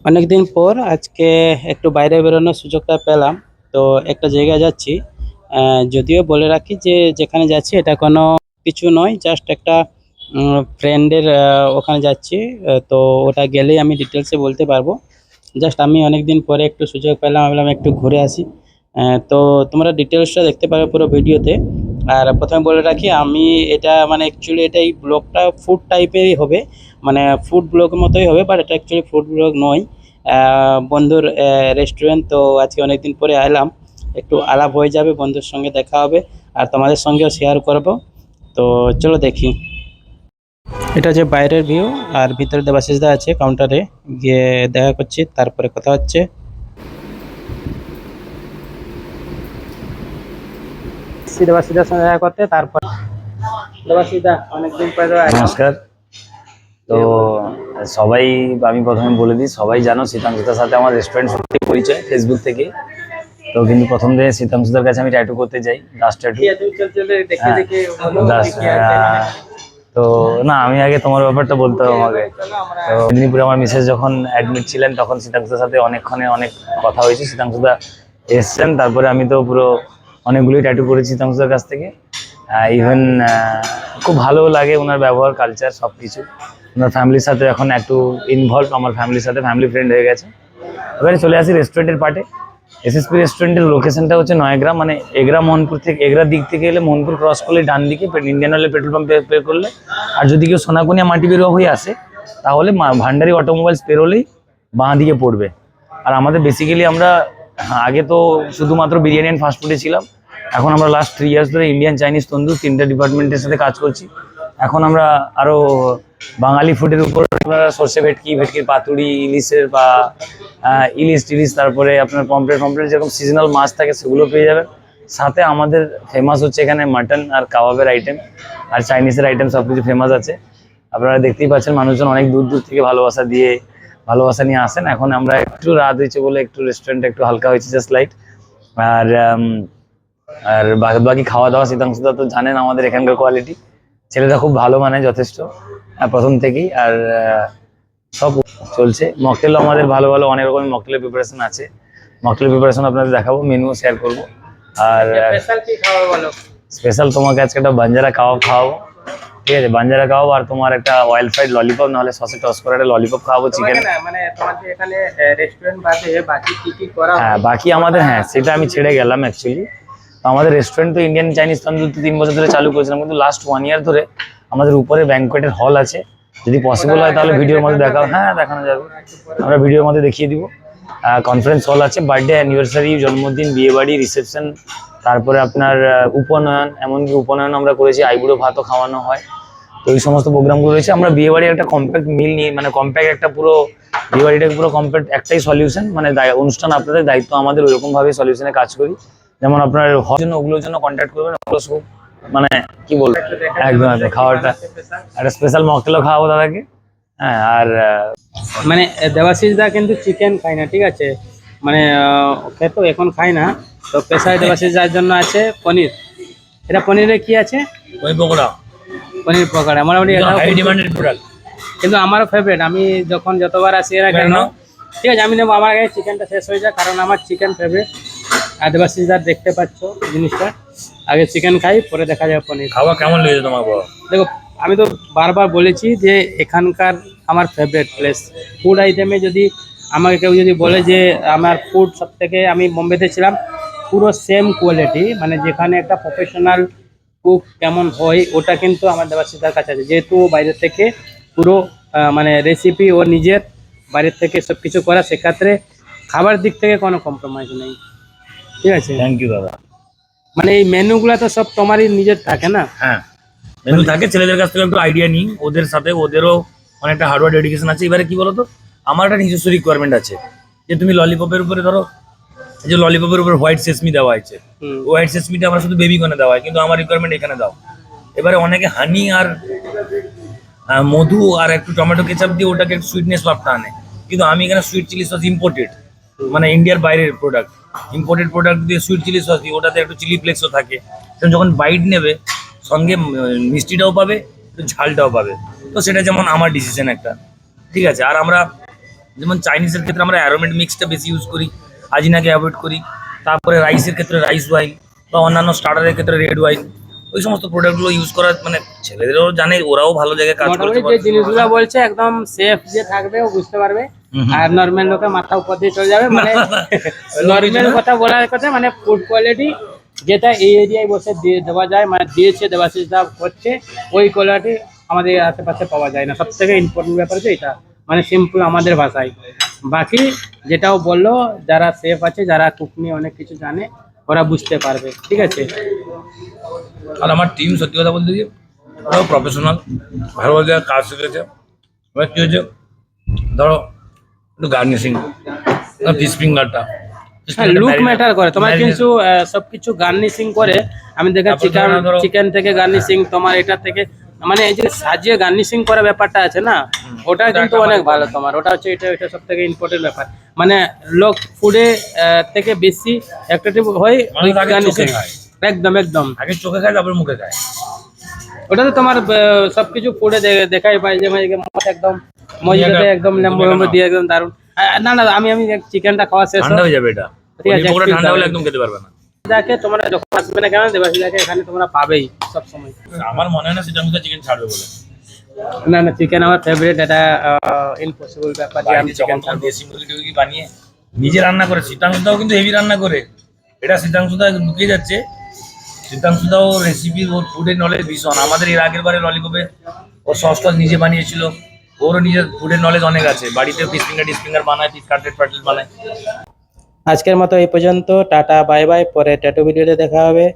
অনেকদিন পর আজকে একটু বাইরে বেরোনোর সুযোগটা পেলাম। তো একটা জায়গায় যাচ্ছি। যদিও বলে রাখি যে যেখানে যাচ্ছি এটা কোনো কিছু নয় জাস্ট একটা ফ্রেন্ডের ওখানে যাচ্ছি। তো ওটা গেলেই আমি ডিটেলসে বলতে পারব। জাস্ট আমি অনেকদিন পরে একটু সুযোগ পেলাম আমি একটু ঘুরে আসি। তো তোমরা ডিটেলসটা দেখতে পাবে পুরো ভিডিওতে আর প্রথমে বলে রাখি, আমি এটা মানে অ্যাকচুয়ালি এটা এই ব্লগটা ফুড টাইপেরই হবে। মানে ফুড ব্লগ মতোই হবে বাট এটা অ্যাকচুয়ালি ফুড ব্লগ নয়। বন্ধুর রেস্টুরেন্ট তো আজকে অনেকদিন পরে এলাম। একটু আলাপ হয়ে যাবে, বন্ধুর সঙ্গে দেখা হবে। আর তোমাদের সঙ্গেও শেয়ার করব। তো চলো দেখি। এটা যে বাইরের ভিউ আর ভিতরে দেবাশিসদা আছে কাউন্টারে গিয়ে দেখা করছি, তারপরে কথা হচ্ছে। দেবাশিসদার সঙ্গে দেখা করতে তারপর দেবাশিসদা অনেকদিন পরে নমস্কার। তো সবাই আমি প্রথমে বলে দিই সবাই জানো শীতাংশুদার সাথে আমার রেস্টুরেন্ট সত্যি পরিচয় ফেসবুক থেকে। তো কিন্তু প্রথম দিনে শীতাংশুদার কাছে আমি ট্যাটু করতে যাই লাস্ট ট্যাটু হ্যাঁ, তো না আমি আগে তোমার ব্যাপারটা বলতে হবে আমাকে। তো মেদিনীপুরে আমার মিসেস যখন অ্যাডমিট ছিলেন তখন শীতাংশুদার সাথে অনেকক্ষণে অনেক কথা হয়েছে। সীতাংশুদা এসছেন তারপরে আমি তো পুরো অনেকগুলোই ট্যাটু করেছি শীতাংশুদার কাছ থেকে। ইভেন খুব ভালো লাগে ওনার ব্যবহার কালচার সব কিছু ওনার ফ্যামিলির সাথে এখন একটু ইনভলভ আমার ফ্যামিলির সাথে ফ্যামিলি ফ্রেন্ড হয়ে গেছে। এবারে চলে আসি রেস্টুরেন্টের পার্টে এসএসপি রেস্টুরেন্টের লোকেশনটা হচ্ছে নয়গ্রাম মানে এগরা, মোহনপুর থেকে এগরার দিক থেকে এলে মোহনপুর ক্রস করলে ডান দিকে ইন্ডিয়ান অয়েলের পেট্রোল পাম্প পে করলে। আর যদি কেউ সোনাকুনিয়া মাটি বেরোয়া হয়ে আসে, তাহলে ভান্ডারি অটোমোবাইলস পেরোলেই বাঁ দিকে পড়বে। আর আমাদের বেসিক্যালি আমরা আগে তো শুধুমাত্র বিরিয়ানি অ্যান্ড ফাস্টফুডে ছিলাম। এখন আমরা লাস্ট থ্রি ইয়ার্স ধরে ইন্ডিয়ান চাইনিজ তন্দুর তিনটা ডিপার্টমেন্টের সাথে কাজ করছি। এখন আমরা আরও বাঙালি ফুডের উপর আপনারা সর্ষে ভেটকি, ভেটকির পাতুড়ি ইলিশের বা ইলিশ টিলিশ, তারপরে আপনার পমপ্লেট পমপ্লেট যেরকম সিজনাল মাছ থাকে সেগুলো পেয়ে যাবেন। সাথে আমাদের ফেমাস হচ্ছে এখানে মাটন আর কাবাবের আইটেম আর চাইনিজের আইটেম সব কিছু ফেমাস আছে। আপনারা দেখতেই পাচ্ছেন, মানুষজন অনেক দূর দূর থেকে ভালোবাসা দিয়ে ভালোবাসা নিয়ে আসেন। এখন আমরা একটু রাত হয়েছে বলে একটু রেস্টুরেন্ট একটু হালকা হয়েছে জাস্ট লাইট আর আর বাকি বাকি খাওয়া দাওয়া শীতাংশুদা তো জানেন আমাদের এখানকার কোয়ালিটি ছেলেটা খুব ভালো মানে যথেষ্ট প্রথম থেকেই। আর সব চলছে। মকটেলও আমাদের ভালো ভালো অনেক রকমের মকটেলের প্রিপারেশন আছে। মকটেলের প্রিপারেশন আপনাদের দেখাবো মেনু শেয়ার করব। আর স্পেশাল তোমাকে আজকে একটা বাঞ্জারা কাবাব খাওয়াবো। ঠিক আছে বাঞ্জারা কাবাব আর তোমার একটা অয়েল ফ্রাইড ললিপপ নাহলে সসে টস করে একটা ললিপপ খাওয়াবো চিকেন মানে তোমাদের এখানে রেস্টুরেন্ট বাদে বাকি কি কি করা হ্যাঁ বাকি আমাদের হ্যাঁ সেটা আমি ছেড়ে গেলাম অ্যাকচুয়ালি তো আমাদের রেস্টুরেন্ট তো ইন্ডিয়ান চাইনিজ তন্দুর তো তিন বছর ধরে চালু করেছিলাম কিন্তু লাস্ট ওয়ান ইয়ার ধরে আমাদের উপরে ব্যাঙ্কোয়েটের হল আছে। যদি পসিবল হয় তাহলে ভিডিওর মধ্যে দেখা হ্যাঁ দেখানো যাবে। আমরা ভিডিওর মধ্যে দেখিয়ে দিব। কনফারেন্স হল আছে বার্থডে অ্যানিভার্সারি জন্মদিন বিয়েবাড়ি রিসেপশন তারপরে আপনার উপনয়ন এমনকি উপনয়ন আমরা করেছি আইবুড়ো ভাতও খাওয়ানো হয়। তো এই সমস্ত প্রোগ্রামগুলো রয়েছে। আমরা বিয়েবাড়ির একটা কম্প্যাক্ট মিল নিয়ে মানে কম্প্যাক্ট একটা পুরো বিয়েবাড়িটাকে পুরো কম্প্যাক্ট একটাই সলিউশন মানে দায়- অনুষ্ঠান আপনাদের দায়িত্ব আমাদের ওইরকম ভাবে সলিউশনে কাজ করি। যেমন আপনার হওয়ার জন্য ওগুলোর জন্য কন্ট্যাক্ট করবেন ওগুলো সব মানে কি বলব? একদম খাবারটা একটা স্পেশাল মকটেলও খাওয়াবো দাদাকে। হ্যাঁ আর মানে দেবাশিস দা কিন্তু চিকেন খায় না ঠিক আছে? মানে আহ, খেত এখন খায় না। তো পেশায় দেবাশিস দার জন্য আছে পনির। এটা পনিরে কি আছে? ওই পকোড়া পনির পকোড়া মোটামুটি হাই কিন্তু- ডিমান্ডেড প্রোডাক্ট কিন্তু আমারও ফেভারিট আমি যখন যতবার আসি এরা কেন? ঠিক আছে আমি নেব আমার আগে চিকেনটা শেষ হয়ে যায় কারণ আমার চিকেন ফেভারিট আদিবাসী দার দেখতে পাচ্ছ জিনিসটা আগে চিকেন খাই পরে দেখা যায় পনির। খাওয়া কেমন লেগেছে তোমার দেখো আমি তো বারবার বলেছি যে এখানকার আমার ফেভারিট প্লেস ফুড আইটেমে যদি আমাকে কেউ যদি বলে যে আমার ফুড সব থেকে আমি বোম্বেতে ছিলাম পুরো সেম কোয়ালিটি মানে যেখানে একটা প্রফেশনাল কুক কেমন হয় ওটা কিন্তু আমার দেবাশিদার কাছে আছে। যেহেতু ও বাইরে থেকে পুরো মানে রেসিপি ও নিজের বাইরের থেকে সব কিছু করা সেক্ষেত্রে খাবার দিক থেকে কোনো কম্প্রোমাইজ নেই। ঠিক আছে? থ্যাংক ইউ দাদা মানে এই মেনুগুলো তো সব তোমারই নিজের থাকে না? হ্যাঁ। মেনু থাকে ছেলেদের কাছ থেকে একটু আইডিয়া নিই। ওদের সাথে ওদেরও অনেকটা হার্ডওয়ার ডেডিকেশন আছে। এবারে কি বলতো? আমার একটা নিজস্ব রিকোয়ারমেন্ট আছে। যে তুমি ললিপপের উপরে ধরো যে ললিপপের উপর হোয়াইট সেসমি দেওয়া হয়েছে। হোয়াইট সেসমিটা আমরা শুধু বেবি কনে দেওয়া হয় কিন্তু আমার রিকোয়ারমেন্ট এখানে দাও। এবারে অনেকে হানি আর মধু আর একটু টমেটো কেচাপ দিয়ে ওটাকে একটু সুইটনেস ভাবটা আনে। কিন্তু আমি এখানে সুইট চিলি সস ইম্পোর্টেড মানে ইন্ডিয়ার বাইরের প্রোডাক্ট ইম্পোর্টেড প্রোডাক্ট দিয়ে সুইট চিলি সস দিই ওটাতে একটু চিলি ফ্লেক্সও থাকে। যখন বাইট নেবে সঙ্গে মিষ্টিটাও পাবে ঝালটাও পাবে। তো সেটা যেমন আমার ডিসিশন একটা। ঠিক আছে? আর আমরা যেমন চাইনিজের ক্ষেত্রে আমরা অ্যারোমেট মিক্সটা বেশি ইউজ করি। আজিনাকে অ্যাভয়েড করি। তারপরে রাইসের ক্ষেত্রে রাইস ওয়াইন বা অন্যান্য স্টার্টারের ক্ষেত্রে রেড ওয়াইন ওই সমস্ত প্রোডাক্টগুলো ইউজ করার মানে ছেলেদেরও জানে ওরাও ভালো জায়গায় কাজ করতে জিনিসগুলো বলছে একদম সেফ যে থাকবে ও বুঝতে পারবে। আর নর্মাল লোকে মাথা উপর দিয়ে চলে যাবে মানে নর্মাল কথা বলার কথা মানে ফুড কোয়ালিটি যেটা এই এরিয়ায় বসে দিয়ে দেওয়া যায় মানে দিয়েছে দেবাশিস দা করছে ওই কোয়ালিটি আমাদের আশেপাশে পাওয়া যায় না। সব থেকে ইম্পর্টেন্ট ব্যাপার হচ্ছে এটা মানে সিম্পল আমাদের ভাষায়। বাকি যেটাও বলল যারা সেফ আছে যারা কুক নিয়ে অনেক কিছু জানে ওরা বুঝতে পারবে ঠিক আছে? আর আমার টিম সত্যি কথা বলতে কি ওরাও প্রফেশনাল ভালো ভালো জায়গায় কাজ শিখেছে। এবার কি হয়েছে? ধরো একটু গার্নিশিং ফিশ ফিঙ্গারটা লুক ম্যাটার করে। তোমার কিন্তু সবকিছু গার্নিশিং করে। আমি দেখা চিকেন চিকেন থেকে গার্নিশিং তোমার এটা থেকে মানে এই যে সাজিয়ে গার্নিশিং করা ব্যাপারটা আছে না ওটা কিন্তু অনেক ভালো তোমার ওটা হচ্ছে এটা এটা সব থেকে ইম্পর্টেন্ট ব্যাপার। মানে লোক ফুডে থেকে বেশি অ্যাট্রাকটিভ হয় গার্নিশিং একদম একদম। আগে চোখে খায় তারপর মুখে খায়। ওটা তো তোমার সবকিছু ফুডে দেখাই পাই যে মানে একদম একটা- একদম লেম্বু লেম্বু দিয়ে একদম দারুণ না না আমি আমি চিকেনটা খাওয়া শেষ ঠান্ডা হয়ে যাবে এটা। ঠিক আছে, একটু ঠান্ডা হলে একদম খেতে পারবে না। দেখে তোমরা যখন আসবে না কেন দেবাশিদাকে এখানে তোমরা পাবেই সব সময় আমার মনে হয় না সেটা আমি চিকেন ছাড়বে বলে। না না চিকেন আমার ফেভারিট এটা ইম্পসিবল ব্যাপার যে আমি চিকেন তখন দেশি মুরগি টুরগি বানিয়ে নিজে রান্না করে শীতাংশুদাও কিন্তু হেভি রান্না করে। এটা শীতাংশুদা ঢুকে যাচ্ছে। শীতাংশুদাও রেসিপি ওর ফুডের নলেজ ভীষণ। আমাদের এর আগের বারে ললিপপে ও সস টস নিজে বানিয়েছিল। ওরও নিজের ফুডের নলেজ অনেক আছে। বাড়িতে পিস ফিঙ্গার ডিস ফিঙ্গার বানায় পিস কাটলেট ফাটলেট বানায়। আজকের মতো এই পর্যন্ত টাটা বাই বাই পরে ট্যাটু ভিডিওতে দেখা হবে।